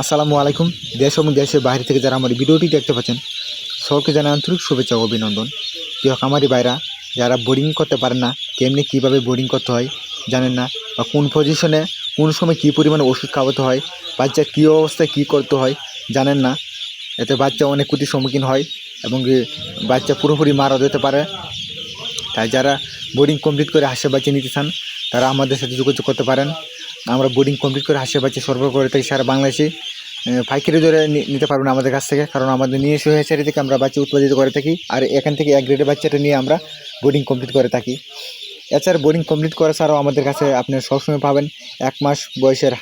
আসসালামু আলাইকুম। দেশ এবং দেশের বাইরে থেকে যারা আমার ভিডিওটি দেখতে পাচ্ছেন সকলকে জানাই আন্তরিক শুভেচ্ছা ও অভিনন্দন। প্রিয় খামারি ভাইরা, যারা বোর্ডিং করতে পারেন না, কেমনি কীভাবে বোর্ডিং করতে হয় জানেন না? বা কোন পজিশনে কোন সময় কী পরিমাণে ওষুধ খাওয়াতে হয় বাচ্চার কী অবস্থায় কী করতে হয় জানেন না? এতে বাচ্চা অনেক ক্ষতির সম্মুখীন হয় এবং বাচ্চা পুরোপুরি মারা যেতে পারে। তাই যারা বোর্ডিং কমপ্লিট করে হাসে বাচ্চা নিতে চান, তারা আমাদের সাথে যোগাযোগ করতে পারেন। আমরা বোর্ডিং কমপ্লিট করে হাসে বাচ্চা সরবরাহ করে থাকি সারা বাংলাদেশে। পাইকারি নি- নিতে পারবেন আমাদের কাছ থেকে, কারণ আমাদের নিজস্ব হেসারি থেকে আমরা বাচ্চা উৎপাদিত করে থাকি, আর এখান থেকে এক গ্রেডের বাচ্চাটা নিয়ে আমরা বোর্ডিং কমপ্লিট করে থাকি। এছাড়া বোর্ডিং কমপ্লিট করা ছাড়াও আমাদের কাছে আপনি সবসময় পাবেন এক মাস বয়সের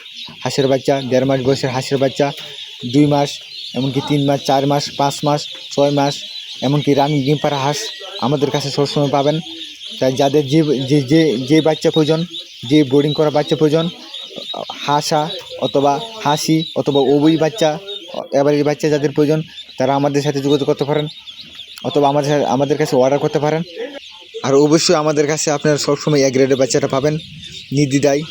হাঁসের বাচ্চা, দেড় মাস বয়সের হাঁসের বাচ্চা, দুই মাস, এমনকি তিন মাস, চার মাস, পাঁচ মাস, ছয় মাস, এমনকি রানিং ডিম হাঁস আমাদের কাছে সবসময় পাবেন। তাই যাদের যে যে যে বাচ্চা প্রয়োজন, যে বোর্ডিং করা বাচ্চা প্রয়োজন হাসা অথবা হাসি অথবা ওবই বাচ্চা এবার এই বাচ্চা যাদের প্রয়োজন, তারা আমাদের সাথে যোগাযোগ করতে পারেন অথবা আমাদের আমাদের কাছে অর্ডার করতে পারেন। আর অবশ্যই আমাদের কাছে আপনারা সবসময় এক গ্রেডের বাচ্চাটা পাবেন, নির্দ্বিধায়।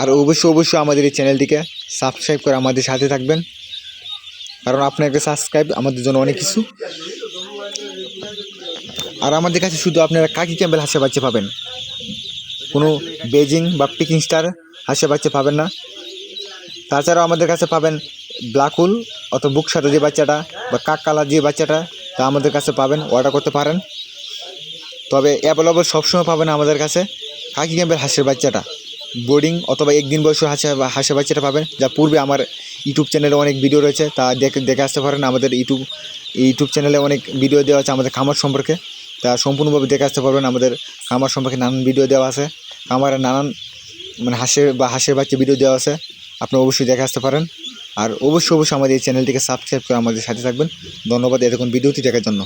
আর অবশ্যই অবশ্যই আমাদের এই চ্যানেলটিকে সাবস্ক্রাইব করে আমাদের সাথে থাকবেন। কারণ আপনাকে সাবস্ক্রাইব আমাদের জন্য অনেক কিছু। আর আমাদের কাছে শুধু আপনারা কাকি ক্যাম্বেল হাঁসের বাচ্চা পাবেন। কোনো বেজিং বা পিকিং স্টার বাচ্চা পাবেন না। তাছাড়াও আমাদের কাছে পাবেন ব্লাকুল অথবা বুক সাথে যে বাচ্চাটা বা কাক কালার যে বাচ্চাটা, তা আমাদের কাছে পাবেন অর্ডার করতে পারেন। তবে অ্যাভেলেবল সবসময় পাবেন আমাদের কাছে। কাকি ক্যাম্পের হাঁসের বাচ্চাটা। বোর্ডিং অথবা একদিন বয়স হাঁসের হাঁসের বাচ্চাটা পাবেন, যা পূর্বে আমার ইউটিউব চ্যানেলে অনেক ভিডিও রয়েছে, তা দেখে দেখে আসতে পারেন। আমাদের ইউটিউব ইউটিউব চ্যানেলে অনেক ভিডিও দেওয়া আছে আমাদের খামার সম্পর্কে। তা সম্পূর্ণভাবে দেখে আসতে পারবেন। আমাদের খামার সম্পর্কে নানান ভিডিও দেওয়া আছে। খামারের নানান মানে হাঁসের বা হাঁসের বাচ্চা ভিডিও দেওয়া আছে। আপনি অবশ্যই দেখে আসতে পারেন। আর অবশ্যই অবশ্যই আমাদের এই চ্যানেলটিকে সাবস্ক্রাইব করে আমাদের সাথে থাকবেন। ধন্যবাদ এরকম ভিডিওটি দেখার জন্য।